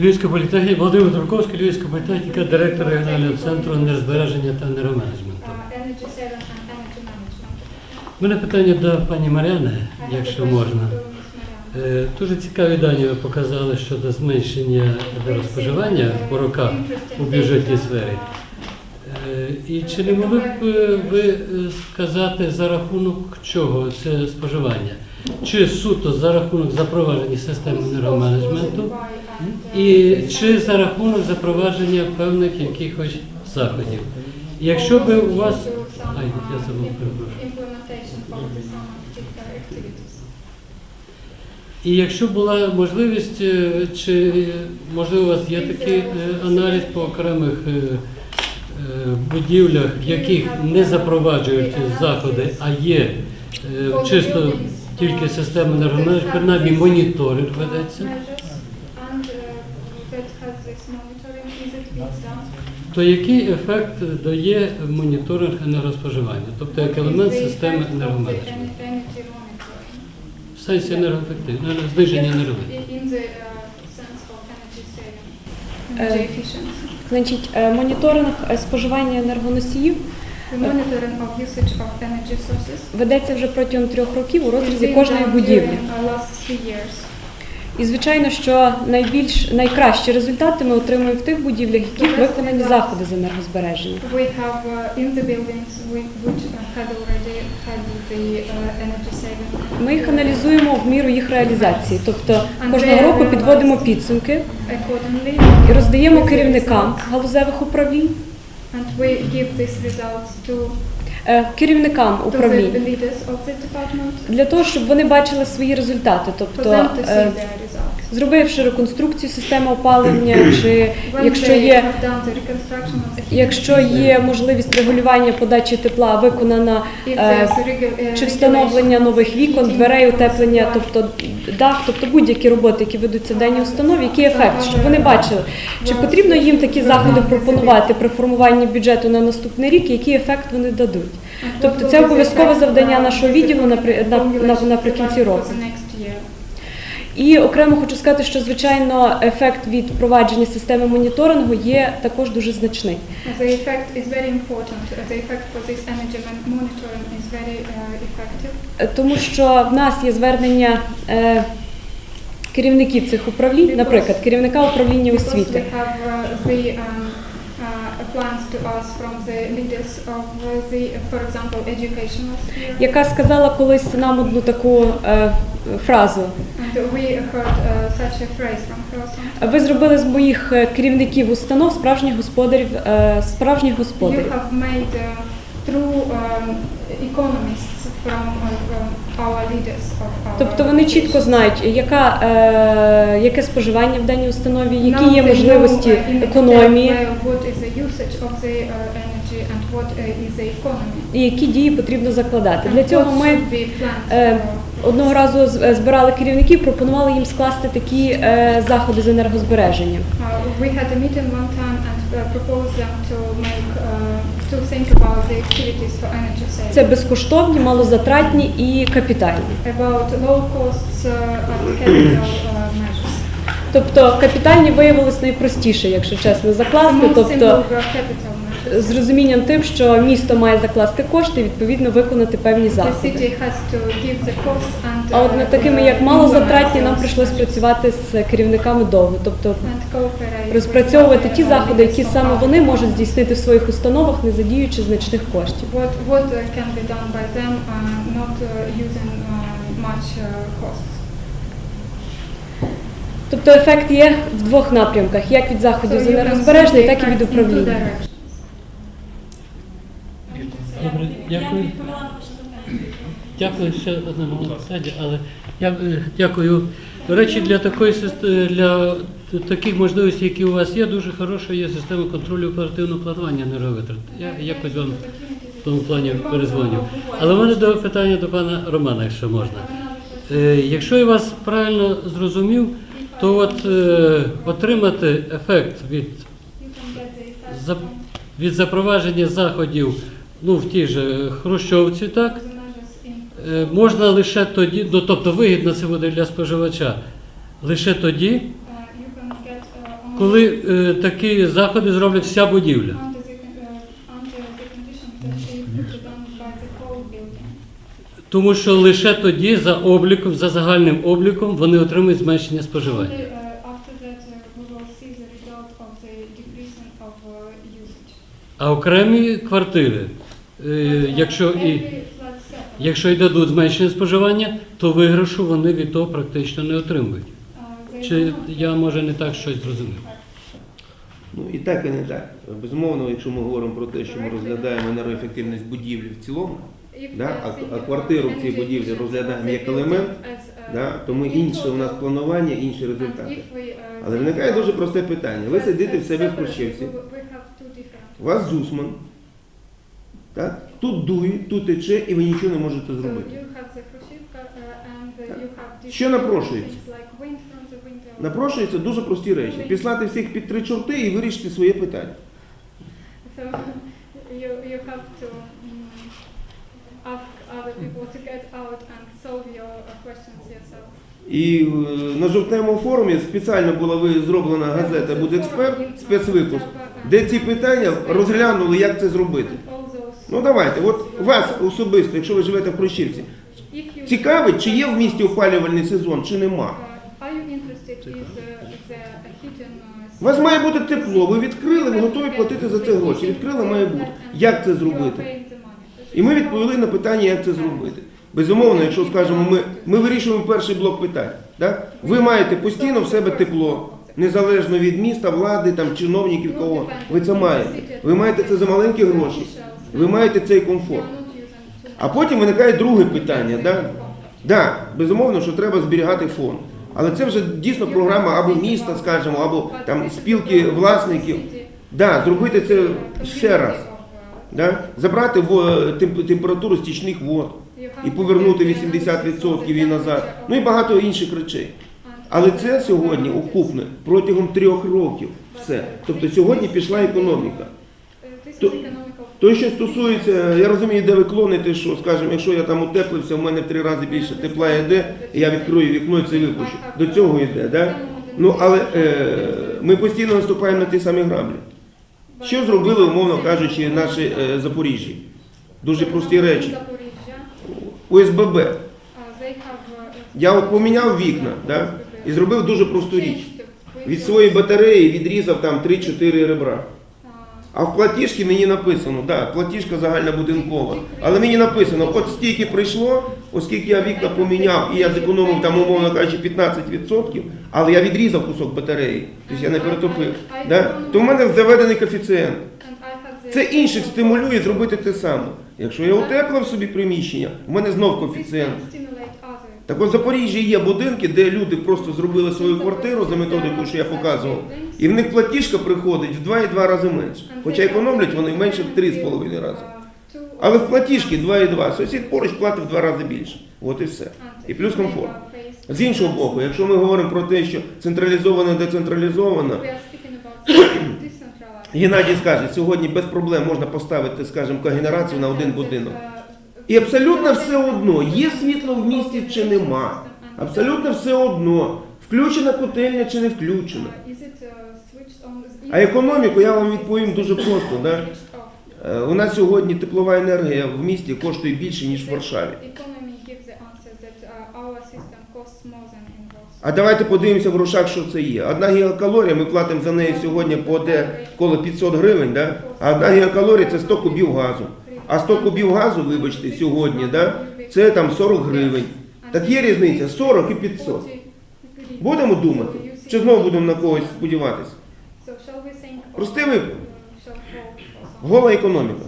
Львівська політехніка, Володимир Турковський, Львівська політехніка, директор регіонального центру енергозбереження та Management. У мене питання до пані Мар'яни, якщо можна. Е, Дуже цікаві дані ви показали щодо зменшення енергоспоживання по роках у бюджетній сфері. Е, І чи не могли б ви е, сказати за рахунок чого це споживання? Чи суто за рахунок запровадження системи енергоменеджменту, і чи за рахунок запровадження певних якихось заходів? Якщо би у вас. Ай, я забув. І якщо була можливість, е, чи можливо у вас є такий е, аналіз по окремих е, будівлях, в яких не запроваджують заходи, а є чисто тільки система енергоменеджменту, принаймні моніторинг ведеться, Measures and uh, that has this monitoring, is it being done? То який ефект дає моніторинг енергоспоживання, тобто як елемент системи monitoring. в сенсі енергоефективності, зниження енергоефективності? Uh, Uh, energy efficiency. Значить, е, моніторинг е, споживання енергоносіїв ведеться вже протягом трьох років у розрізі кожної будівлі. І звичайно, що найбільш найкращі результати ми отримуємо в тих будівлях, яких виконані заходи з енергозбереження. We have uh, in the buildings which had already had the uh, energy saving. Ми їх аналізуємо в міру їх реалізації. Тобто кожного року підводимо підсумки і роздаємо керівникам галузевих управлінь, and we give these results to, керівникам to управлінь для того, щоб вони бачили свої результати. Тобто, е, зробивши реконструкцію системи опалення, чи якщо є Якщо є можливість регулювання подачі тепла виконана е, uh, чи встановлення нових вікон, дверей, утеплення, тобто дах, тобто будь-які роботи, які ведуться в даній установі, який ефект, щоб вони бачили, чи потрібно їм такі заходи пропонувати при формуванні бюджету на наступний рік, який ефект вони дадуть. Тобто це обов'язкове завдання нашого відділу на- на- наприкінці року. І окремо хочу сказати, що звичайно ефект від впровадження системи моніторингу є також дуже значний. The effect is very important. The effect for this energy monitoring is very uh, effective. Е, Тому що в нас є звернення е, керівників цих управлінь, наприклад, керівника управління Because освіти. we have uh, the um, plans to us from the leaders of uh, the, for example, educational sphere. яка сказала колись нам одну таку е, фразу. And we heard uh, such a phrase from person. Ви зробили з моїх е, керівників установ справжніх господарів, е, справжніх You господарів. have made uh, true um, economists uh, Тобто вони чітко знають, яка, е, яке споживання в даній установі, які є можливості uh, економії uh, uh, і які дії потрібно закладати. Для цього ми е, одного разу е, збирали керівників, пропонували їм скласти такі е, заходи з енергозбереження. Uh, we had a meeting one time and uh, proposed them to make uh, to think about the activities for energy saving. Це безкоштовні, малозатратні і капітальні. about low costs and capital measures. Тобто капітальні виявилось найпростіше, якщо чесно, закласти. Тобто. З розумінням тим, що місто має закласти кошти і відповідно виконати певні заходи. А от над такими, як малозатратні, нам прийшлось працювати з керівниками довго. Тобто розпрацьовувати ті заходи, які саме вони можуть здійснити в своїх установах, не задіючи значних коштів. Uh, uh, uh, uh, uh. Тобто ефект є в двох напрямках: як від заходів з the так і від effect дякую. Дякую ще одному саді, але я е, дякую. До речі, для такої системи, для таких можливостей, які у вас є, дуже хороша є система контролю оперативного планування енерговитрат. Я якось вам в тому плані перезвоню. Але в мене до питання до пана Романа, якщо можна. Е, Якщо я вас правильно зрозумів, то от е, отримати ефект від від запровадження заходів ну, в тій же Хрущовці, так, е, можна лише тоді, ну, тобто вигідно це буде для споживача, лише тоді, коли е, такі заходи зроблять вся будівля. Тому що лише тоді за обліком, за загальним обліком, вони отримують зменшення споживання. А окремі квартири, якщо і якщо й дадуть зменшення споживання, то виграшу вони від того практично не отримують. uh, Чи я може не так щось зрозумів? Ну і так, і не так. Безумовно, якщо ми говоримо про те, що ми розглядаємо енергоефективність будівлі в цілому, Да, а- а квартиру в цій будівлі розглядаємо як елемент, uh, да, то ми інше у нас планування, інші результати. uh, Але виникає дуже просте питання. Ви сидите в себе в different у вас зусман, так? тут дує, тут тече, і ви нічого не можете зробити. uh, uh, Що напрошується? Напрошуються дуже прості речі. Післати всіх під три чорти і вирішити своє питання. Mm. І е, на жовтневому форумі спеціально була зроблена газета «Будексперт» спецвипуск, де ці питання розглянули, як це зробити. Ну давайте, от вас особисто, якщо ви живете в Хрущівці, цікавить, чи є в місті опалювальний сезон, чи нема. Heating? uh, У вас має бути тепло, ви відкрили, ви готові платити за це гроші. Відкрили, має бути. Як це зробити? І ми відповіли на питання, як це зробити. Безумовно, якщо скажемо, ми, ми вирішуємо перший блок питань. Так? Ви маєте постійно в себе тепло, незалежно від міста, влади, там, чиновників, кого. Ви це маєте. Ви маєте це за маленькі гроші. Ви маєте цей комфорт. А потім виникає друге питання. Да? Да, безумовно, що треба зберігати фонд. Але це вже дійсно програма або міста, скажімо, або там спілки власників. Да, зробити це ще раз. Да? Забрати во- температуру стічних вод і повернути 80% і назад. Ну і багато інших речей. Але це сьогодні окупне протягом трьох років. Все. Тобто сьогодні пішла економіка. То- що стосується, я розумію, де ви клоните, що, скажімо, якщо я там утеплився, в мене в три рази більше тепла йде, і я відкрию вікно і це випущу. До цього йде, да? Ну, але е, ми постійно наступаємо на ті самі граблі. Що зробили, умовно кажучи, наші е, Запоріжжі? Дуже прості речі. ОСББ. Я от поміняв вікна, да? і зробив дуже просту річ. Від своєї батареї відрізав там 3-4 ребра. А в платіжці мені написано, да, платіжка загальнобудинкова. Але мені написано, от стільки прийшло, оскільки я вікна поміняв і я зекономив там, умовно кажучи, 15%, але я відрізав кусок батареї, тобто я не перетопив. Да? То в мене заведений коефіцієнт. Це інших стимулює зробити те саме. Якщо я утеплив собі приміщення, в мене знов коефіцієнт. Так от в Запоріжжі є будинки, де люди просто зробили свою квартиру за методикою, що я показував, і в них платіжка приходить в 2,2 рази менше. Хоча економлять вони менше в 3,5 рази. Але в платіжки 2,2. Сусід поруч платить в 2 рази більше. От і все. І плюс комфорт. З іншого боку, якщо ми говоримо про те, що централізовано, децентралізовано, Геннадій скаже, сьогодні без проблем можна поставити, скажімо, когенерацію на один будинок. І абсолютно все одно, є світло в місті чи нема. Абсолютно все одно, включена котельня чи не включена. А економіку я вам відповім дуже просто. Да? Е, У нас сьогодні теплова енергія в місті коштує більше, ніж в Варшаві. А давайте подивимося в грошах, що це є. Одна гігакалорія, ми платимо за неї сьогодні по де коло 500 гривень, да? а одна гігакалорія це 100 кубів газу. А 100 кубів газу, вибачте, сьогодні, да? це там 40 гривень. Так є різниця 40 і 500. Будемо думати? Чи знову будемо на когось сподіватися? Прости ви? Гола економіка.